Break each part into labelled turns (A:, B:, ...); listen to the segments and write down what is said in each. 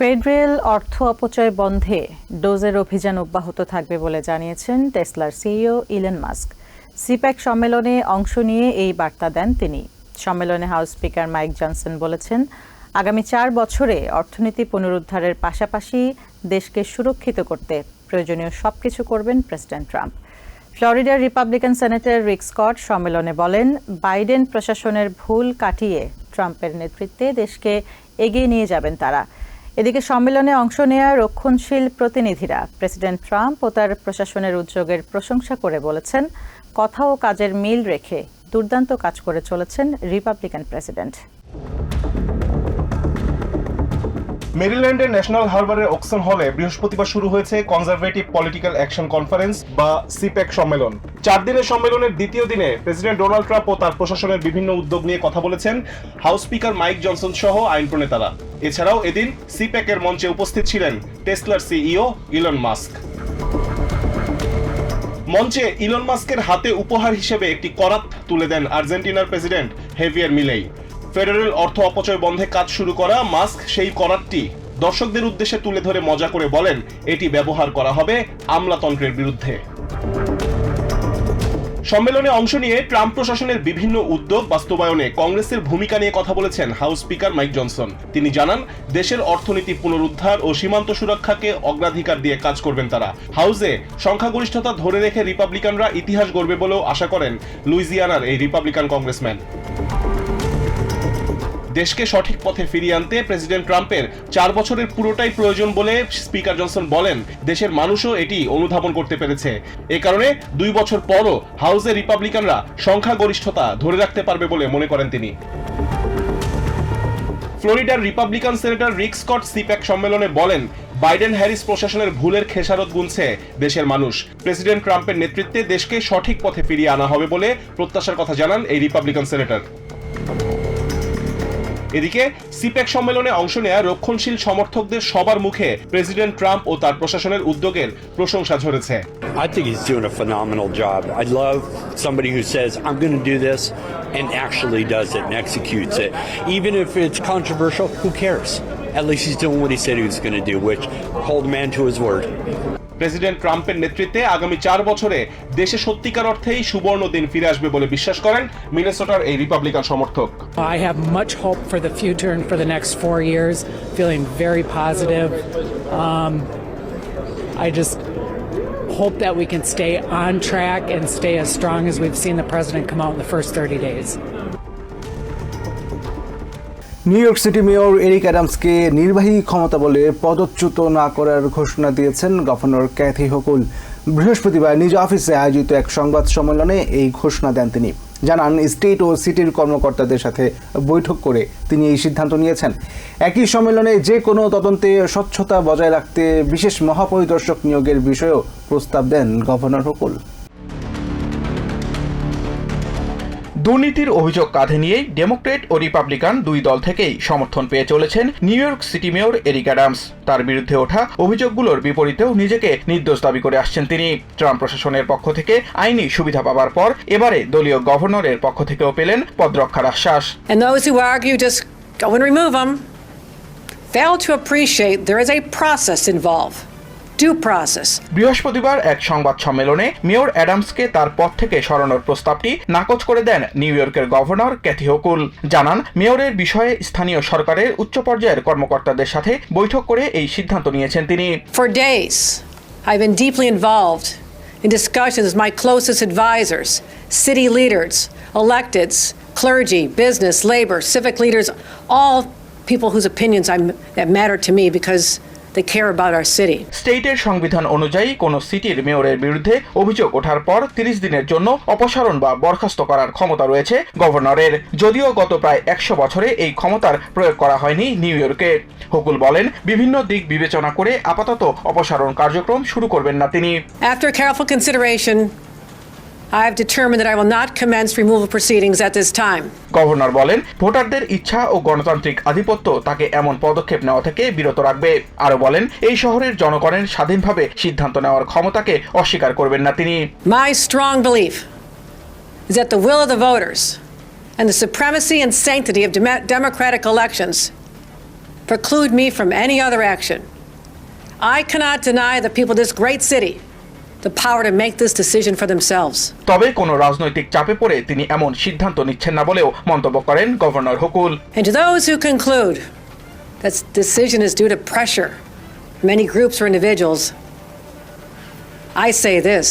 A: Federal অর্থ অপচয় বন্ধে ডোজের অভিযান অব্যাহত থাকবে বলে জানিয়েছেন টেসলার সিইও ইলেন মাস্ক। সিপ্যাক সম্মেলনে অংশ নিয়ে এই বার্তা দেন তিনি। সম্মেলনে হাউস স্পিকার মাইক জনসন বলেছেন, আগামী চার বছরে অর্থনীতি পুনরুদ্ধারের পাশাপাশি দেশকে সুরক্ষিত করতে প্রয়োজনীয় সবকিছু করবেন প্রেসিডেন্ট ট্রাম্প। ফ্লোরিডার রিপাবলিকান সেনেটর রিক স্কট সম্মেলনে বলেন, বাইডেন প্রশাসনের ভুল কাটিয়ে ট্রাম্পের নেতৃত্বে দেশকে এগিয়ে নিয়ে যাবেন তারা। এদিকে সম্মেলনে অংশ নেয়া রক্ষণশীল প্রতিনিধিরা প্রেসিডেন্ট ট্রাম্প ও তার প্রশাসনের উদ্যোগের প্রশংসা করে বলেছেন, কথা ও কাজের মিল রেখে দুর্দান্ত কাজ করে চলেছেন রিপাবলিকান প্রেসিডেন্ট।
B: মেরিল্যান্ডের ন্যাশনাল হারবারের অক্সন হলে বৃহস্পতিবার শুরু হয়েছে কনজারভেটিভ পলিটিক্যাল অ্যাকশন কনফারেন্স বা সিপ্যাক সম্মেলন। চার দিনের সম্মেলনের দ্বিতীয় দিনে প্রেসিডেন্ট ডোনাল্ড ট্রাম্প ও তার প্রশাসনের বিভিন্ন উদ্যোগ নিয়ে কথা বলেছেন হাউস স্পিকার মাইক জনসন সহ আইন প্রণেতারা। এছাড়াও এদিন সিপ্যাকের মঞ্চে উপস্থিত ছিলেন টেসলার সিইও ইলন মাস্ক। মঞ্চে ইলন মাস্কের হাতে উপহার হিসেবে একটি করাত তুলে দেন আর্জেন্টিনার প্রেসিডেন্ট হেভিয়ার মিলেই। ফেডারেল অর্থ অপচয় বন্ধে কাজ শুরু করা, মাস্ক সেই করাতটি দর্শকদের উদ্দেশ্যে তুলে ধরে মজা করে বলেন, এটি ব্যবহার করা হবে আমলাতন্ত্রের বিরুদ্ধে। সম্মেলনে অংশ নিয়ে ট্রাম্প প্রশাসনের বিভিন্ন উদ্যোগ বাস্তবায়নে কংগ্রেসের ভূমিকা নিয়ে কথা বলেছেন হাউস স্পিকার মাইক জনসন। তিনি জানান, দেশের অর্থনীতি পুনরুদ্ধার ও সীমান্ত সুরক্ষাকে অগ্রাধিকার দিয়ে কাজ করবেন তারা। হাউসে সংখ্যাগরিষ্ঠতা ধরে রেখে রিপাবলিকানরা ইতিহাস গড়বে বলেও আশা করেন লুইজিয়ানার এই রিপাবলিকান কংগ্রেসম্যান। দেশকে সঠিক পথে ফিরিয়ে আনতে প্রেসিডেন্ট ট্রাম্পের চার বছরের পুরোটাই প্রয়োজন বলে স্পিকার জনসন বলেন। দেশের মানুষও এটি অনুধাবন করতে পেরেছে। এ কারণে দুই বছর পরও হাউসে রিপাবলিকানরা সংখ্যাগরিষ্ঠতা ধরে রাখতে পারবে বলে মনে করেন তিনি। ফ্লোরিডার Republican senator Rick Scott CPAC সম্মেলনে বলেন, বাইডেন হ্যারিস প্রশাসনের ভুলের খেসারত গুনছে দেশের মানুষ। প্রেসিডেন্ট ট্রাম্পের নেতৃত্বে দেশকে সঠিক পথে ফিরিয়ে আনা হবে বলে প্রত্যাশার কথা জানান এই রিপাবলিকান সেনেটর। এদিকে সিপ্যাক সম্মেলনে অংশ নেয়া রক্ষণশীল সমর্থকদের সবার মুখে প্রেসিডেন্ট ট্রাম্প ও তার প্রশাসনের উদ্যোগের প্রশংসা ঝরেছে
C: I think he's doing a phenomenal job. I love somebody who says, I'm going to do this and actually does it and executes it. Even if it's controversial, who cares? At least he's doing what he said he was going to do, which hold a man to his word.
B: President ট্রাম্পের নেতৃত্বে আগামী চার বছরে দেশে সত্যিকার অর্থেই সুবর্ণ দিন ফিরে আসবে বলে বিশ্বাস করেন মিনেসোটার এই রিপাবলিকান সমর্থক
D: I have much hope for the future and for the next four years, feeling very positive. Um, I just hope that we can stay on track and stay as strong as we've seen the president come out in the first 30 days.
E: New York City mayor Eric অ্যাডামসকে নির্বাহী ক্ষমতা বলে পদচ্যুত না করার ঘোষণা দিয়েছেন governor Kathy Hochul. বৃহস্পতিবার নিজ অফিসে আয়োজিত এক সংবাদ সম্মেলনে এই ঘোষণা দেন তিনি। জানান, স্টেট ও সিটির কর্মকর্তাদের সাথে বৈঠক করে তিনি এই সিদ্ধান্ত নিয়েছেন। একই সম্মেলনে যে কোনো তদন্তে স্বচ্ছতা বজায় রাখতে বিশেষ মহাপরিদর্শক নিয়োগের বিষয়েও প্রস্তাব দেন গভর্নর হকুল।
F: দুর্নীতির অভিযোগ কাঁধে নিয়েই ডেমোক্রেট ও রিপাবলিকান দুই দল থেকেই সমর্থন পেয়ে চলেছেন New York City mayor Eric Adams. তার বিরুদ্ধে ওঠা অভিযোগগুলোর বিপরীতেও নিজেকে নির্দোষ দাবি করে আসছেন তিনি। ট্রাম্প প্রশাসনের পক্ষ থেকে আইনি সুবিধা পাবার পর এবারে দলীয় গভর্নরের পক্ষ থেকেও পেলেন পদরক্ষার আশ্বাস।
G: Fail to appreciate there is a process involved. Due process.
F: বৃহস্পতিবার এক সংবাদ সম্মেলনে মেয়র অ্যাডামসকে তার পদ থেকে সরানোর প্রস্তাবটি নাকচ করে দেন নিউ ইয়র্কের গভর্নর ক্যাথি হকুল জানান মেয়রের বিষয়ে স্থানীয় সরকারের উচ্চ পর্যায়ের কর্মকর্তাদের সাথে বৈঠক করে এই সিদ্ধান্ত নিয়েছেন তিনি
G: For days, I've been deeply involved in discussions with my closest advisors, city leaders, electeds, clergy, business, labor, civic leaders, all people whose opinions I'm, that matter to me because they care about our city.
F: স্টেটের সংবিধান অনুযায়ী কোন সিটির মেয়রের বিরুদ্ধে অভিযোগ ওঠার পর তিরিশ দিনের জন্য অপসারণ বা বরখাস্ত করার ক্ষমতা রয়েছে গভর্নরের। যদিও গত প্রায় একশো বছরে এই ক্ষমতার প্রয়োগ করা হয়নি নিউ ইয়র্কে। হকুল বলেন বিভিন্ন দিক বিবেচনা করে আপাতত অপসারণ কার্যক্রম শুরু করবেন না তিনি।
G: After careful consideration, I have determined that I will not commence removal proceedings at this time.
F: Governor বলেন ভোটারদের ইচ্ছা ও গণতান্ত্রিক আধিপত্য তাকে এমন পদক্ষেপ নেওয়া থেকে বিরত রাখবে আরও বলেন এই শহরের জনগণের স্বাধীনভাবে সিদ্ধান্ত নেওয়ার ক্ষমতাকে অস্বীকার করবেন না তিনি
G: My strong belief is that the will of the voters and the supremacy and sanctity of dem- democratic elections preclude me from any other action. I cannot deny the people of this great city the power to make this decision for themselves.
F: তবে কোনো রাজনৈতিক চাপে পড়ে তিনি এমন সিদ্ধান্ত নিচ্ছেন না বলেও মন্তব্য করেন governor Hochul
G: And to those who conclude that decision is due to pressure from many groups or individuals, I say this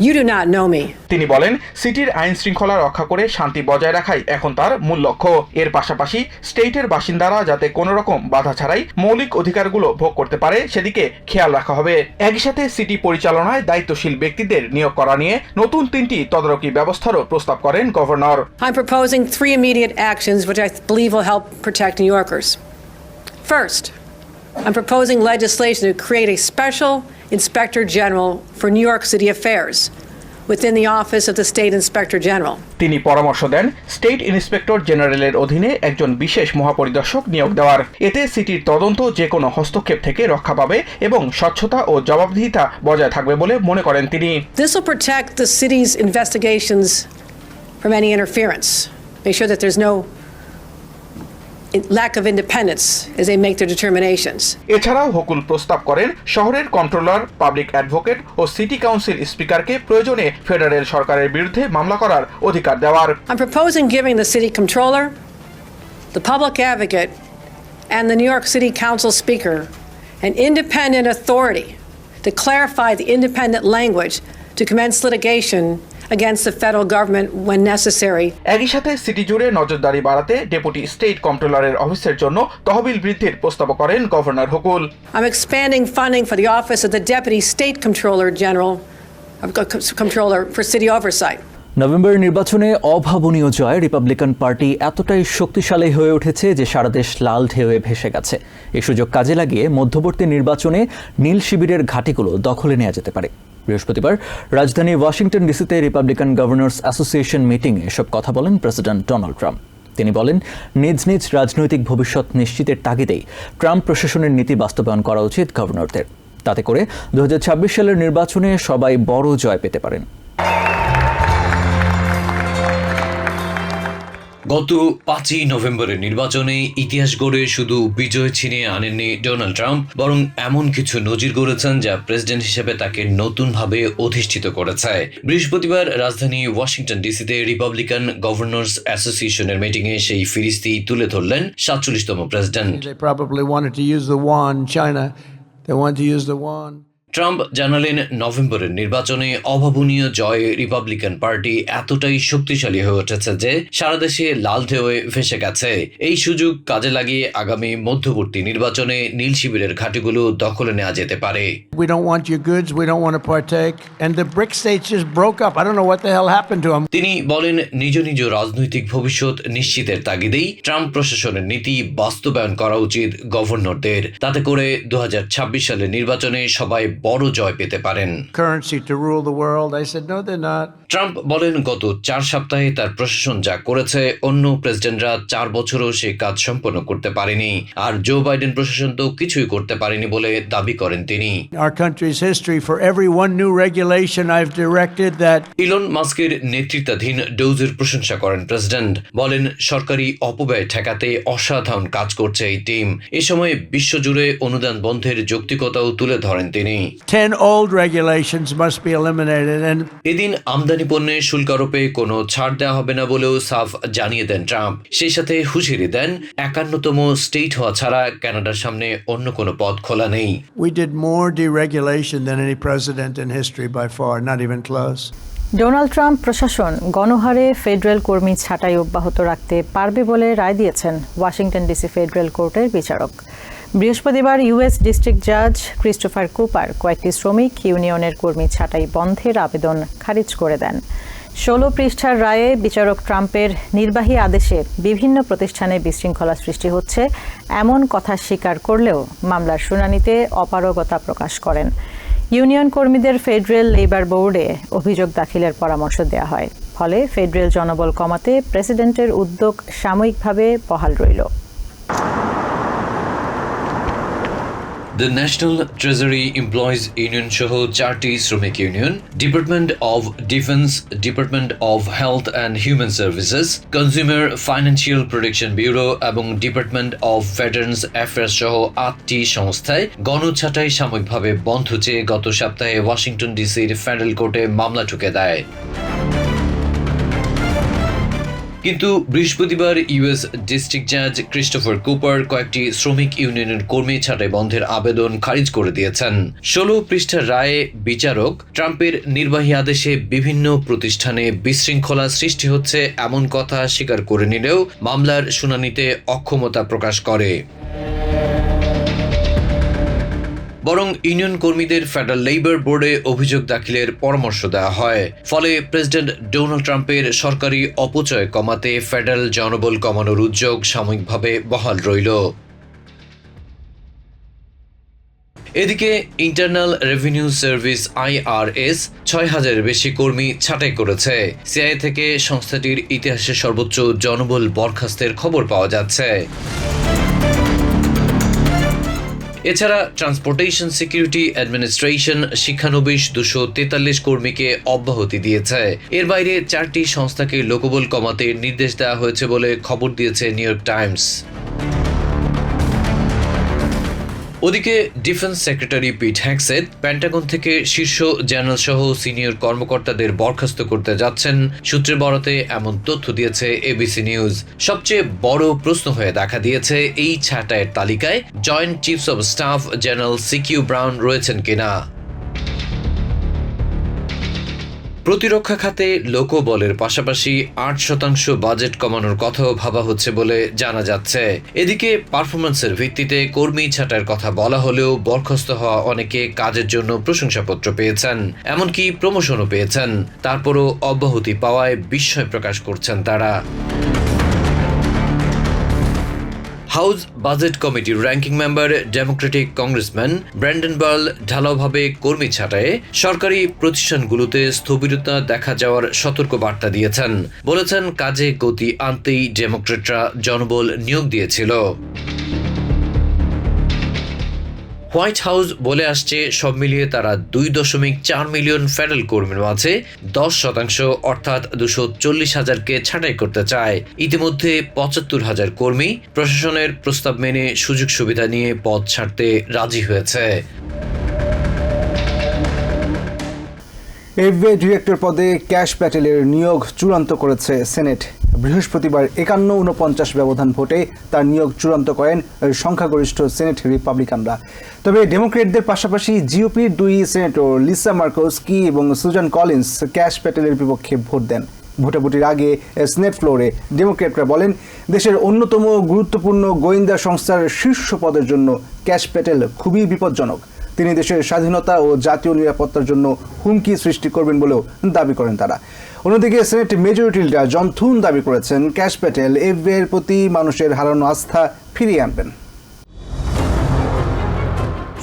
G: you do not know me.
F: তিনি বলেন সিটির আইন শৃঙ্খলা রক্ষা করে শান্তি বজায় রাখাই এখন তার মূল লক্ষ্য এর পাশাপাশি স্টেটের বাসিন্দারা যাতে কোনো রকম বাধা ছাড়াই মৌলিক অধিকারগুলো ভোগ করতে পারে সেদিকে খেয়াল রাখা হবে একই সাথে সিটি পরিচালনায় দায়িত্বশীল ব্যক্তিদের নিয়োগ করা নিয়ে নতুন তিনটি তদারকি ব্যবস্থারও প্রস্তাব করেন governor
G: I'm proposing three immediate actions which I believe will help protect New Yorkers. First, I'm proposing legislation to create a special inspector general for New York City affairs within the office of the state inspector general.
F: তিনি পরামর্শ দেন state inspector জেনারেলের অধীনে একজন বিশেষ মহাপরিদর্শক নিয়োগ দেওয়ার এতে সিটির তদন্ত যে কোনো হস্তক্ষেপ থেকে রক্ষা পাবে এবং স্বচ্ছতা ও জবাবদিহিতা বজায় থাকবে বলে মনে করেন তিনি
G: This will protect the city's investigations from any interference, make sure that there's no lack of independence as they make their determinations.
F: এছাড়াও হকুল প্রস্তাব করেন শহরের কন্ট্রোলার পাবলিক অ্যাডভোকেট ও সিটি কাউন্সিল স্পিকারকে প্রয়োজনে ফেডারেল সরকারের বিরুদ্ধে মামলা করার অধিকার দেওয়ার
G: I'm proposing giving the city controller, the public advocate, and the New York City Council speaker an independent authority to clarify the independent language to commence litigation against the federal government when necessary.
F: একই সাথে city জুড়ে নজরদারি বাড়াতে deputy state কন্ট্রোলারের অফিসের জন্য তহবিল বৃদ্ধির প্রস্তাব করেন governor Hochul
G: I'm expanding funding for the office of the Deputy State Controller General, uh, co- Controller for City Oversight.
H: নভেম্বরের নির্বাচনে অভাবনীয় জয় রিপাবলিকান পার্টি এতটাই শক্তিশালী হয়ে উঠেছে যে সারা দেশ লাল ঢেউয়ে ভেসে গেছে এই সুযোগ কাজে লাগিয়ে মধ্যবর্তী নির্বাচনে নীল শিবিরের ঘাঁটিগুলো দখলে নেওয়া যেতে পারে বৃহস্পতিবার, রাজধানী ওয়াশিংটন ডিসিতে রিপাবলিকান গভর্নর্স অ্যাসোসিয়েশন মিটিংয়ে এসব কথা বলেন প্রেসিডেন্ট ডোনাল্ড ট্রাম্প তিনি বলেন, নিজ নিজ রাজনৈতিক ভবিষ্যৎ নিশ্চিতের তাগিদেই ট্রাম্প প্রশাসনের নীতি বাস্তবায়ন করা উচিত গভর্নরদের। তাতে করে দু হাজার ছাব্বিশ সালের নির্বাচনে সবাই বড় জয় পেতে পারেন।
I: গত পাঁচই নভেম্বরের নির্বাচনে ইতিহাস গড়ে শুধু বিজয় ছিনিয়ে আনেননি ডোনাল্ড ট্রাম্প, বরং এমন কিছু নজির গড়েছেন যা প্রেসিডেন্ট হিসেবে তাকে নতুনভাবে অধিষ্ঠিত করেছে বৃহস্পতিবার রাজধানী ওয়াশিংটন ডিসিতে রিপাবলিকান গভর্নর্স অ্যাসোসিয়েশনের মিটিংয়ে সেই ফিরিস্তি তুলে ধরলেন সাতচল্লিশতম president
J: They wanted to use the yuan.
I: Trump জানালেন নভেম্বরের নির্বাচনে অভাবনীয় জয়ে রিপাবলিকান পার্টি এতটাই শক্তিশালী হয়ে উঠেছে যে সারা দেশে লাল ঢেউয়ে ভেসে গেছে এই সুযোগ কাজে লাগিয়ে আগামী মধ্যবর্তী নির্বাচনে নীল শিবিরের ঘাটিগুলো দখলে নেওয়া যেতে পারে
J: We don't want your goods. We don't want to partake. And the BRIC states just broke up. I don't know what the hell happened to them.
I: তিনি বলেন নিজ নিজ রাজনৈতিক ভবিষ্যৎ নিশ্চিতের তাগিদেই ট্রাম্প প্রশাসনের নীতি বাস্তবায়ন করা উচিত গভর্নরদের তাতে করে দু হাজার ছাব্বিশ সালের নির্বাচনে সবাই বড় জয় পেতে পারেন. ট্রাম্প বলেন গত চার সপ্তাহে তার প্রশাসন যা করেছে অন্য প্রেসিডেন্টরা চার বছরও সে কাজ সম্পন্ন করতে পারেনি। আর জো বাইডেন প্রশাসন তো কিছুই করতে পারেনি বলে দাবি করেন তিনি। ইলন মাস্কের নেতৃত্বাধীন ডোজের প্রশংসা করেন প্রেসিডেন্ট। বলেন সরকারি অপব্যয় ঠেকাতে অসাধারণ কাজ করছে এই টিম। এ সময় বিশ্বজুড়ে অনুদান বন্ধের যৌক্তিকতাও তুলে ধরেন তিনি।
J: 10 old regulations must be eliminated. And
I: এদিন আমদানি পণ্যে শুল্ক আরোপে কোনো ছাড় দেওয়া হবে না বলেও সাফ জানিয়ে দেন ট্রাম্প সেই সাথে হুঁশিয়ারি দেন একান্নতম স্টেট হওয়া ছাড়া কানাডার সামনে অন্য কোনো পথ খোলা নেই
J: we did more deregulation than any president in history by far, not even close.
A: Donald Trump প্রশাসন গণহারে ফেডারেল কর্মী ছাঁটাই অব্যাহত রাখতে পারবে বলে রায় দিয়েছেন ওয়াশিংটন ডিসি ফেডারেল কোর্টের বিচারক বৃহস্পতিবার ইউএস ডিস্ট্রিক্ট জাজ ক্রিস্টোফার কুপার কয়েকটি শ্রমিক ইউনিয়নের কর্মী ছাঁটাই বন্ধের আবেদন খারিজ করে দেন। ষোলো পৃষ্ঠার রায়ে বিচারক ট্রাম্পের নির্বাহী আদেশে বিভিন্ন প্রতিষ্ঠানে বিশৃঙ্খলা সৃষ্টি হচ্ছে, এমন কথা স্বীকার করলেও মামলার শুনানিতে অপারগতা প্রকাশ করেন। ইউনিয়ন কর্মীদের ফেডারেল লেবার বোর্ডে অভিযোগ দাখিলের পরামর্শ দেওয়া হয়। ফলে ফেডারেল জনবল কমাতে প্রেসিডেন্টের উদ্যোগ সাময়িকভাবে বহাল রইল।
I: The national treasury employees union সহ চারটি শ্রমিক union department of defence department of health and human services consumer financial protection bureau এবং ডিপার্টমেন্ট অব ভেটারেন্স অ্যাফেয়ার্স সহ আটটি সংস্থায় গণছাঁটাই সাময়িকভাবে বন্ধ চেয়ে গত সপ্তাহে ওয়াশিংটন ডিসির ফেডারেল কোর্টে মামলা ঠুকে দেয়। কিন্তু বৃহস্পতিবার ইউএস ডিস্ট্রিক্ট জাজ ক্রিস্টোফার কুপার কয়েকটি শ্রমিক ইউনিয়নের কর্মী ছাঁটাই বন্ধের আবেদন খারিজ করে দিয়েছেন। ষোলো পৃষ্ঠার রায়ে বিচারক ট্রাম্পের নির্বাহী আদেশে বিভিন্ন প্রতিষ্ঠানে বিশৃঙ্খলা সৃষ্টি হচ্ছে এমন কথা স্বীকার করে নিলেও মামলার শুনানিতে অক্ষমতা প্রকাশ করে। বরং ইউনিয়ন কর্মীদের ফেডারেল লেবার বোর্ডে অভিযোগ দাখিলের পরামর্শ দেওয়া হয়। ফলে প্রেসিডেন্ট ডোনাল্ড ট্রাম্পের সরকারি অপচয় কমাতে ফেডারেল জনবল কমানোর উদ্যোগ সাময়িকভাবে বহাল রইল। এদিকে ইন্টারনাল রেভিনিউ সার্ভিস আইআরএস ছয় হাজারের বেশি কর্মী ছাঁটাই করেছে। সিআই থেকে সংস্থাটির ইতিহাসে সর্বোচ্চ জনবল বরখাস্তের খবর পাওয়া যাচ্ছে। এছাড়া ট্রান্সপোর্টেশন সিকিউরিটি অ্যাডমিনিস্ট্রেশন শিক্ষানবিশ দুশো তেতাল্লিশ কর্মীকে অব্যাহতি দিয়েছে। এর বাইরে চারটি সংস্থাকে লোকবল কমাতে নির্দেশ দেওয়া হয়েছে বলে খবর দিয়েছে নিউ ইয়র্ক টাইমস ওদিকে defence secretary Pete Hegseth Pentagon থেকে শীর্ষ জেনারেল সহ সিনিয়র কর্মকর্তাদের বরখাস্ত করতে যাচ্ছেন। সূত্রে বরাতে এমন তথ্য দিয়েছে এবিসি নিউজ। সবচেয়ে বড় প্রশ্ন হয়ে দেখা দিয়েছে এই ছাঁটাইয়ের তালিকায় joint chiefs of staff general CQ Brown রয়েছেন কিনা। প্রতিরক্ষা খাতে লোকবলের পাশাপাশি আট শতাংশ বাজেট কমানোর কথাও ভাবা হচ্ছে বলে জানা যাচ্ছে। এদিকে পারফরমেন্সের ভিত্তিতে কর্মী ছাঁটাইয়ের কথা বলা হলেও বরখাস্ত হওয়া অনেকে কাজের জন্য প্রশংসাপত্র পেয়েছেন, এমনকি প্রমোশনও পেয়েছেন। তারপরও অব্যাহতি পাওয়ায় বিস্ময় প্রকাশ করছেন তারা। হাউস বাজেট কমিটির ranking member Democratic congressman Brendan Boyle ঢালাওভাবে কর্মী ছাঁটায়ে সরকারি প্রতিষ্ঠানগুলোতে স্থবিরতা দেখা যাওয়ার সতর্ক বার্তা দিয়েছেন। বলেছেন, কাজে গতি আনতেই ডেমোক্রেটরা জনবল নিয়োগ দিয়েছিল। হোয়াইট হাউস বলে আসছে, সব মিলিয়ে তারা দুই দশমিক চার মিলিয়ন ফেডারেল কর্মীর মাঝে দশ শতাংশ, অর্থাৎ দুশো চল্লিশ হাজারকে ছাঁটাই করতে চায়। ইতিমধ্যে পঁচাত্তর হাজার কর্মী প্রশাসনের প্রস্তাব মেনে সুযোগ সুবিধা নিয়ে পদ ছাড়তে রাজি হয়েছে।
E: এফবিআই ডিরেক্টর পদে ক্যাশ প্যাটেলের নিয়োগ চূড়ান্ত করেছে সেনেট। বৃহস্পতিবার একান্ন উনপঞ্চাশ ব্যবধান ভোটে তার নিয়োগ চূড়ান্ত করেন সংখ্যাগরিষ্ঠ সেনেট রিপাবলিকানরা তবে ডেমোক্রেটদের পাশাপাশি জিওপির দুই সেনেটর লিসা মার্কোস্কি এবং সুজান কলিন্স ক্যাশ প্যাটেলের বিপক্ষে ভোট দেন। ভোটাভুটির আগে স্নেট ফ্লোরে ডেমোক্রেটরা বলেন, দেশের অন্যতম গুরুত্বপূর্ণ গোয়েন্দা সংস্থার শীর্ষ পদের জন্য ক্যাশ প্যাটেল খুবই বিপজ্জনক। তিনি দেশের স্বাধীনতা ও জাতীয় নিরাপত্তার জন্য হুমকি সৃষ্টি করবেন বলেও দাবি করেন তারা। অন্যদিকে Senate majority leader John Thune দাবি করেছেন, ক্যাশ প্যাটেল এফবিআইয়ের প্রতি মানুষের হারানো আস্থা ফিরিয়ে আনবেন।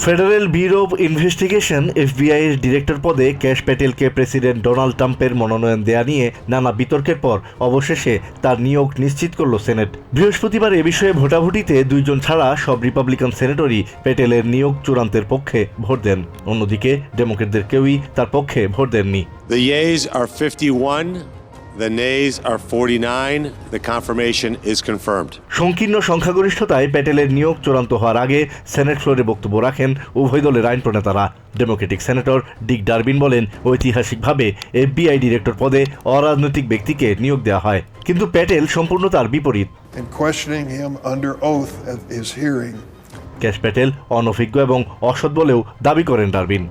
K: Federal Bureau of Investigation FBI এর ডিরেক্টর পদে ক্যাশ প্যাটেলকে প্রেসিডেন্ট ডোনাল্ড ট্রাম্পের মনোনয়ন দেয়া নিয়ে নানা বিতর্কের পর অবশেষে তার নিয়োগ নিশ্চিত করল সেনেট। বৃহস্পতিবার এ বিষয়ে ভোটাভুটিতে দুইজন ছাড়া সব রিপাবলিকান সেনেটরই প্যাটেলের নিয়োগ চূড়ান্তের পক্ষে ভোট দেন। অন্যদিকে ডেমোক্রেটদের কেউই তার পক্ষে ভোট দেননি।
L: The yeas are 51, the nays are 49. The confirmation is confirmed.
K: সংকীর্ণ সংখ্যাগরিষ্ঠতায় প্যাটেলের নিয়োগ চূড়ান্ত হওয়ার আগে সেনেট ফ্লোরে বক্তব্য রাখেন উভয় দলের আইন প্রণেতারা ডেমোক্রেটিক সেনেটর ডিক ডারবিন বলেন ঐতিহাসিকভাবে এফবিআই ডিরেক্টর পদে অরাজনৈতিক ব্যক্তিকে নিয়োগ দেওয়া হয় কিন্তু প্যাটেল সম্পূর্ণ তার বিপরীত
M: and questioning him under oath at his hearing.
K: Kash Patel অনভিজ্ঞ এবং অসৎ বলেও দাবি করেন Durbin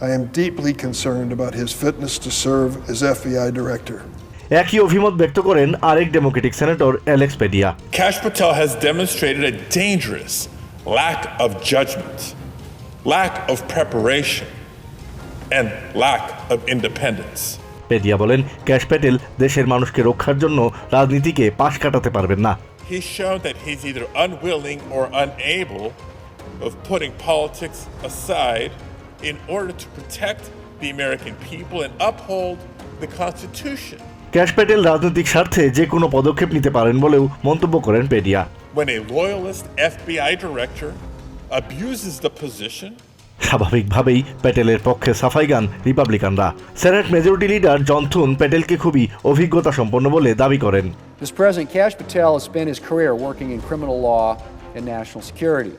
M: I am deeply concerned about his fitness to serve as FBI director.
K: একই অভিমত ব্যক্ত করেন আরেক democratic senator Alex Padilla
N: Cash Patel has demonstrated a dangerous lack of judgment, lack of preparation, and lack of independence.
K: Padilla বলেন ক্যাশ প্যাটেল দেশের মানুষকে রক্ষার জন্য রাজনীতিকে পাশ কাটাতে পারবেন না
N: He's shown that he's either unwilling or unable of putting politics aside in order to protect the American people and uphold the Constitution.
K: Kash Patel রাজনৈতিক স্বার্থে যে কোনো পদক্ষেপ নিতে পারেন বলেও মন্তব্য করেন পেডিয়া।
N: When a loyalist FBI director abuses the position
K: স্বাভাবিকভাবেই প্যাটেলের পক্ষে সাফাই গান রিপাবলিকানরা। Senate majority leader John Thune প্যাটেলকে খুবই অভিজ্ঞতা সম্পন্ন বলে দাবি করেন।
O: Mr president Kash Patel spent his career working law national security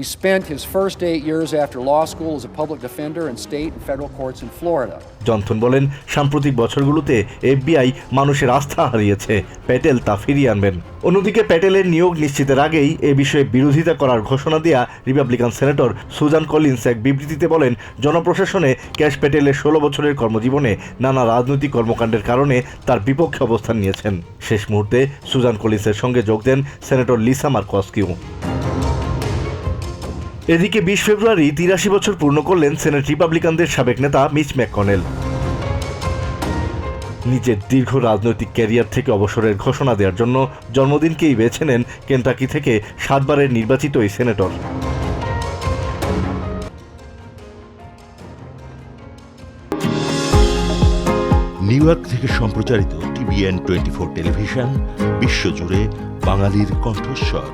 O: He spent his first eight years after law school as a public defender in state and federal courts in Florida.
K: John Thune বলেন, সাম্প্রতিক বছরগুলোতে FBI মানুষের আস্থা হারিয়েছে। প্যাটেল তা ফিরিয়ে আনবেন। অন্যদিকে প্যাটেলের নিয়োগ নিশ্চিতের আগেই এ বিষয়ে বিরোধিতা করার ঘোষণা দেয়া রিপাবলিকান সেনেটর সুজান কলিন্স এক বিবৃতিতে বলেন, জনপ্রশাসনে ক্যাশ প্যাটেলের ষোলো বছরের কর্মজীবনে নানা রাজনৈতিক কর্মকাণ্ডের কারণে তার বিপক্ষে অবস্থান নিয়েছেন। শেষ মুহূর্তে সুজান কলিন্সের সঙ্গে যোগ দেন সেনেটর লিসা মার্কস্কিউ। এদিকে বিশ ফেব্রুয়ারি তিরাশি বছর পূর্ণ করলেন সেনেট রিপাবলিকানদের সাবেক নেতা মিচ ম্যাককনেল। নিজের দীর্ঘ রাজনৈতিক ক্যারিয়ার থেকে অবসরের ঘোষণা দেওয়ার জন্য জন্মদিনকেই বেছে নেন কেন্টাকি থেকে সাতবারের নির্বাচিত এই সেনেটর।
P: নিউ ইয়র্ক থেকে সম্প্রচারিত টিভিএন টোয়েন্টি ফোর টেলিভিশন, বিশ্বজুড়ে বাঙালির কণ্ঠস্বর।